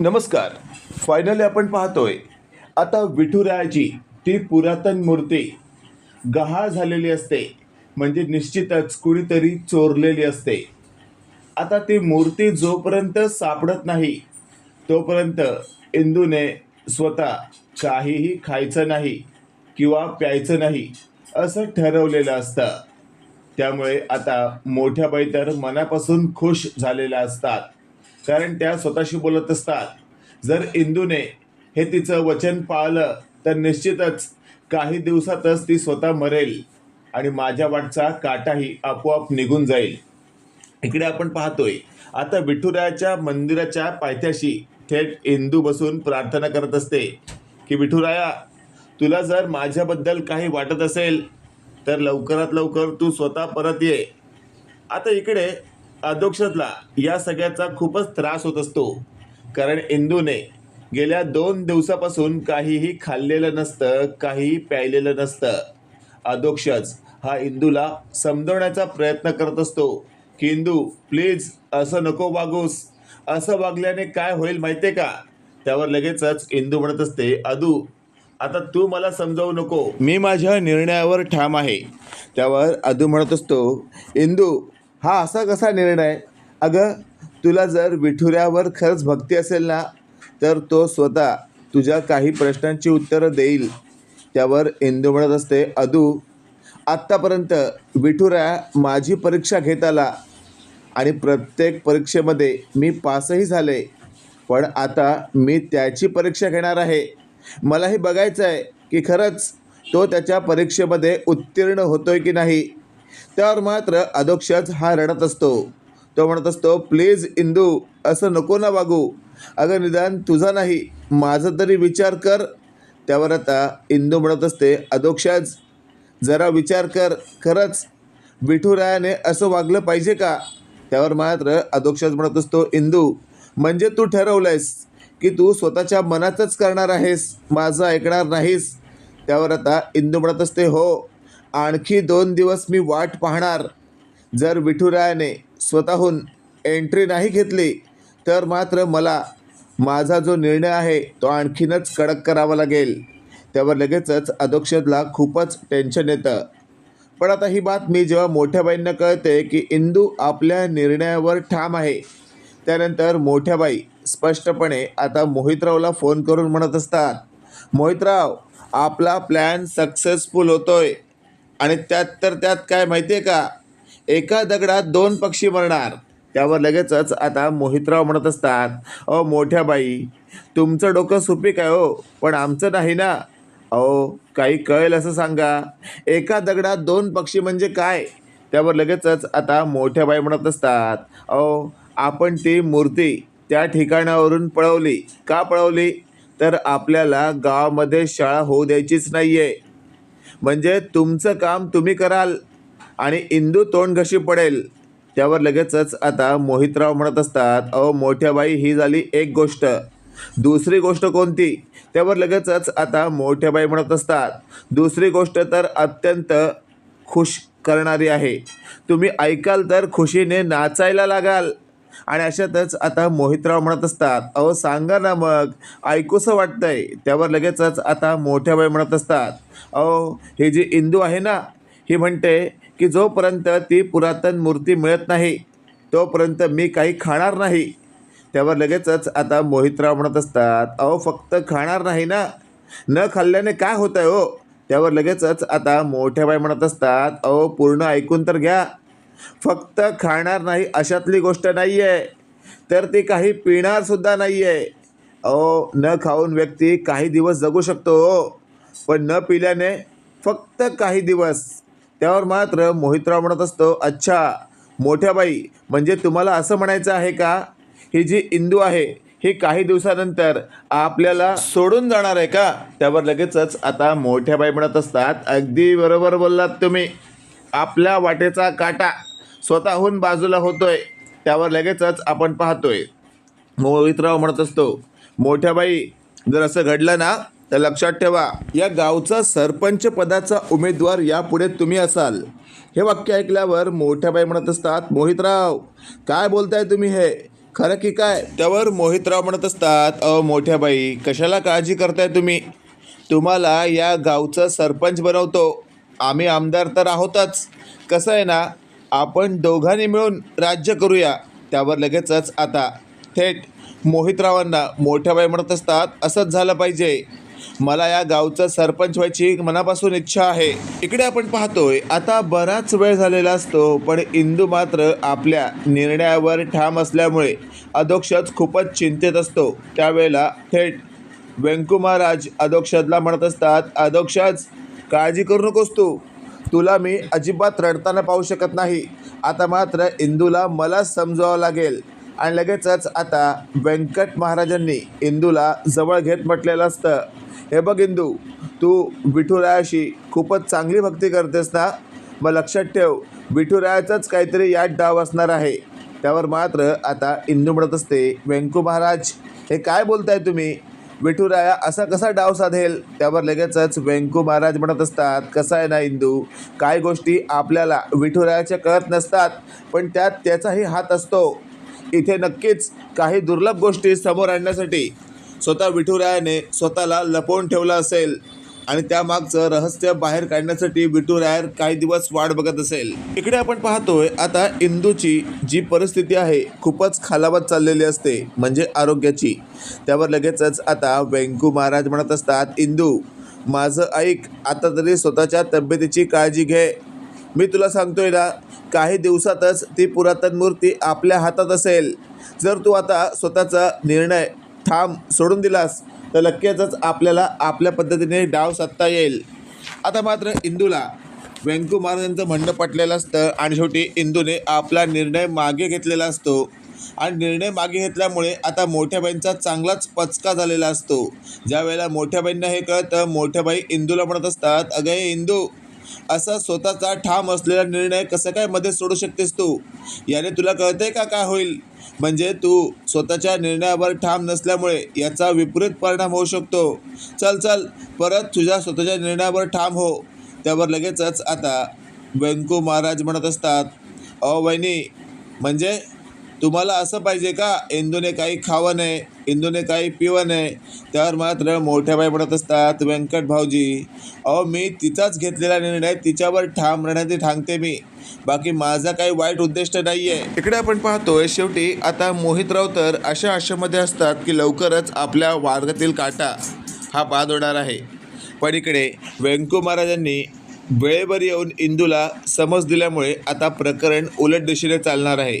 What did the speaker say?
नमस्कार. फायनली आपण पाहतोय. आता विठुरायाची ती पुरातन मूर्ती गहाळ झालेली असते. म्हणजे निश्चितच कुणीतरी चोरलेली असते. आता ती मूर्ती जोपर्यंत सापडत नाही तोपर्यंत इंदूने स्वतः काहीही खायचं नाही किंवा प्यायचं नाही असं ठरवलेलं असतं. त्यामुळे आता मोठ्या बाई तर मनापासून खुश झालेल्या असतात. कारण त्या स्वतःशी बोलत असतात. जर इंदूने हे तिचं वचन पाळलं तर निश्चितच काही दिवसातच ती स्वतः मरेल आणि माझ्या वाटचा काटाही आपोआप निघून जाईल. इकडे आपण पाहतोय आता विठुरायाच्या मंदिराच्या पायथ्याशी थेट इंदू बसून प्रार्थना करत असते की विठुराया तुला जर माझ्याबद्दल काही वाटत असेल तर लवकरात लवकर तू स्वतः परत ये. आता इकडे अधोक्षतला या सगळ्याचा खूपच त्रास होत असतो. कारण इंदूने गेल्या दोन दिवसापासून काहीही खाल्लेलं नसतं काहीही प्यायलेलं नसतं. अधोक्षज हा इंदूला समजवण्याचा प्रयत्न करत असतो की इंदू प्लीज असं नको वागूस. असं वागल्याने काय होईल माहितीये का? त्यावर लगेचच इंदू म्हणत असते अदू आता तू मला समजावू नको. मी माझ्या निर्णयावर ठाम आहे. त्यावर अदू म्हणत असतो इंदू हा असा कसा निर्णय अगं तुला जर विठुऱ्यावर खरंच भक्ती असेल ना तर तो स्वतः तुझ्या काही प्रश्नांची उत्तरं देईल. त्यावर इंदू म्हणत असते अदू आत्तापर्यंत विठुरा माझी परीक्षा घेत आला आणि प्रत्येक परीक्षेमध्ये मी पासही झाले पण आता मी त्याची परीक्षा घेणार आहे. मलाही बघायचं आहे की खरंच तो त्याच्या परीक्षेमध्ये उत्तीर्ण होतोय की नाही. त्यावर मात्र अधोक्षज हा रडत असतो. तो म्हणत असतो प्लीज इंदू असं नको ना वागू. अगं निदान तुझा नाही माझा तरी विचार कर. त्यावर आता इंदू म्हणत असते अधोक्षज जरा विचार कर खरंच. विठुरायाने असं वागलं पाहिजे का? त्यावर मात्र अधोक्षज म्हणत असतो इंदू म्हणजे तू ठरवलंयस की तू स्वतःच्या मनातच करणार आहेस माझं ऐकणार नाहीस. त्यावर आता इंदू म्हणत असते हो आणखी दोन दिवस मी वाट पाहणार. जर विठुरायाने स्वतःहून एंट्री नाही घेतली तर मात्र मला माझा जो निर्णय आहे तो आणखीनच कडक करावा लागेल. त्यावर लगेचच अधोक्षजला खूपच टेन्शन येतं. पण आता ही बातमी जेव्हा मोठ्या बाईंना कळते की इंदू आपल्या निर्णयावर ठाम आहे त्यानंतर मोठ्या बाई स्पष्टपणे आता मोहितरावला फोन करून म्हणत असतात मोहितराव आपला प्लॅन सक्सेसफुल होतोय. आणि त्यात तर त्यात काय माहिती आहे का? एका दगडात दोन पक्षी मरणार. त्यावर लगेचच आता मोहितराव म्हणत असतात अहो मोठ्या बाई तुमचं डोकं सुपीक आहे हो पण आमचं नाही ना. अहो काही कळेल असं सांगा. एका दगडात दोन पक्षी म्हणजे काय? त्यावर लगेचच आता मोठ्या बाई म्हणत असतात अहो आपण ती मूर्ती त्या ठिकाणावरून पळवली. का पळवली? तर आपल्याला गावामध्ये शाळा होऊ द्यायचीच नाही आहे म्हणजे तुमचं काम तुम्ही कराल आणि इंदू तोंड घशी पडेल. त्यावर लगेचच आता मोहितराव म्हणत असतात अहो मोठ्या बाई ही झाली एक गोष्ट. दुसरी गोष्ट कोणती? त्यावर लगेचच आता मोठ्या बाई म्हणत असतात दुसरी गोष्ट तर अत्यंत खुश करणारी आहे. तुम्ही ऐकाल तर खुशीने नाचायला लागाल. आणि अशातच आता मोहितराव म्हणत असतात अहो सांगा ना मग ऐकूसं वाटतंय. त्यावर लगेचच आता मोठ्या बाई म्हणत असतात अहो हे जी इंदू आहे ना ही म्हणते की जोपर्यंत ती पुरातन मूर्ती मिळत नाही तोपर्यंत मी काही खाणार नाही. त्यावर लगेचच आता मोहितराव म्हणत असतात अहो फक्त खाणार नाही ना न खाल्ल्याने काय होतं आहे हो? त्यावर लगेचच आता मोठ्या बाई म्हणत असतात अहो पूर्ण ऐकून तर घ्या फक्त खाणार नाही अशातली गोष्ट नाही आहे तर ती काही पिणारसुद्धा नाही आहे अहो न खाऊन व्यक्ती काही दिवस जगू शकतो हो. पण न पिल्याने फक्त काही दिवस. त्यावर मात्र मोहितराव म्हणत असतो अच्छा मोठ्या बाई म्हणजे तुम्हाला असं म्हणायचं आहे का? ही जी इंदू आहे ही काही दिवसानंतर आपल्याला सोडून जाणार आहे का? त्यावर लगेचच आता मोठ्या बाई म्हणत असतात अगदी बरोबर बोललात तुम्ही. आपल्या वाटेचा काटा स्वतःहून बाजूला होतोय त्यावर लगेचच आपण पाहतोय. मोहितराव म्हणत असतो मोठ्या बाई जर असं घडलं ना तर लक्षात ठेवा या गावचा सरपंच पदाचा उमेदवार यापुढे तुम्ही असाल. हे वाक्य ऐकल्यावर मोठ्या बाई म्हणत असतात मोहितराव काय बोलताय तुम्ही हे? खरं की काय? त्यावर मोहितराव म्हणत असतात अ मोठ्या बाई कशाला काळजी करताय तुम्ही? तुम्हाला या गावचं सरपंच बनवतो आम्ही आमदार तर आहोतच. कसं आहे ना आपण दोघांनी मिळून राज्य करूया त्यावर लगेचच आता थेट मोहितरावांना मोठ्या बाई म्हणत असतात असंच झालं पाहिजे. मला या गावचं सरपंच व्हायची मनापासून इच्छा आहे. इकडे आपण पाहतोय आता बराच वेळ झालेला असतो पण इंदू मात्र आपल्या निर्णयावर ठाम असल्यामुळे अधोक्षज खूपच चिंतेत असतो. त्यावेळेला थेट व्यंकू महाराज अधोक्षजला म्हणत असतात अधोक्षज काळजी करू नकोस तू. तुला मी अजिबात रडताना पाहू शकत नाही. आता मात्र इंदूला मलाच समजावं लागेल. आणि लगेचच आता व्यंकट महाराजांनी इंदूला जवळ घेत म्हटलेलं असतं. हे बघ इंदू तू विठुरायाशी खूपच चांगली भक्ती करतेस ना? मग लक्षात ठेव विठुरायाचाच काहीतरी यात डाव असणार आहे. त्यावर मात्र आता इंदू म्हणत असते व्यंकू महाराज हे काय बोलताय तुम्ही? विठुराया असा कसा डाव साधेल? त्यावर लगेचच व्यंकू महाराज म्हणत असतात कसा आहे ना इंदू? काय गोष्टी आपल्याला विठुरायाच्या कळत नसतात पण त्यात त्याचाही हात असतो. इथे नक्कीच काही दुर्लभ गोष्टी समोर आणण्यासाठी स्वतः विठुरायाने स्वतःला लपवून ठेवलं असेल. आणि त्यामागचं रहस्य बाहेर काढण्यासाठी विठुरायर काही दिवस वाट बघत असेल. इकडे आपण पाहतोय आता इंदूची जी परिस्थिती आहे खूपच खालावत चाललेली असते म्हणजे आरोग्याची. त्यावर लगेचच आता व्यंकू महाराज म्हणत असतात इंदू माझं ऐक आता तरी स्वतःच्या तब्येतीची काळजी घे. मी तुला सांगतोय ना काही दिवसातच ती पुरातन मूर्ती आपल्या हातात असेल. जर तू आता स्वतःचा निर्णय ठाम सोडून दिलास तर नक्कीचच आपल्याला आपल्या पद्धतीने डाव साधता येईल. आता मात्र इंदूला व्यंकू महाराजांचं म्हणणं पटलेलं असतं आणि शेवटी इंदूने आपला निर्णय मागे घेतलेला असतो. आणि निर्णय मागे घेतल्यामुळे आता मोठ्या बाईंचा चांगलाच पचका झालेला असतो. ज्या वेळेला मोठ्या बाईंना हे कळतं मोठ्या बाई इंदूला म्हणत असतात अगं हे इंदू असा स्वतःचा ठाम असलेला निर्णय कसं काय मध्ये सोडू शकतेस तू? याने तुला कळतंय का काय होईल? म्हणजे तू स्वतःच्या निर्णयावर ठाम नसल्यामुळे याचा विपरीत परिणाम होऊ शकतो. चल चल परत तुझ्या स्वतःच्या निर्णयावर ठाम हो. त्यावर लगेचच आता व्यंकू महाराज म्हणत असतात अहो वहिनी म्हणजे तुम्हाला असं पाहिजे का? इंदूने काही खावं नाही इंदूने काही पिवं नाही. त्यावर मात्र मोठ्या बाई पडत असतात. व्यंकट भाऊजी अहो मी तिचाच घेतलेला निर्णय तिच्यावर ठाम राहण्याचे ठांगते मी. बाकी माझा काही वाईट उद्दिष्ट नाही आहे इकडे आपण पाहतोय शेवटी आता मोहितराव तर अशा आशेमध्ये असतात की लवकरच आपल्या वार्गातील काटा हा बाद होणार आहे. पण इकडे व्यंकू महाराजांनी वेळेवर येऊन इंदूला समज दिल्यामुळे आता प्रकरण उलट दिशेने चालणार आहे.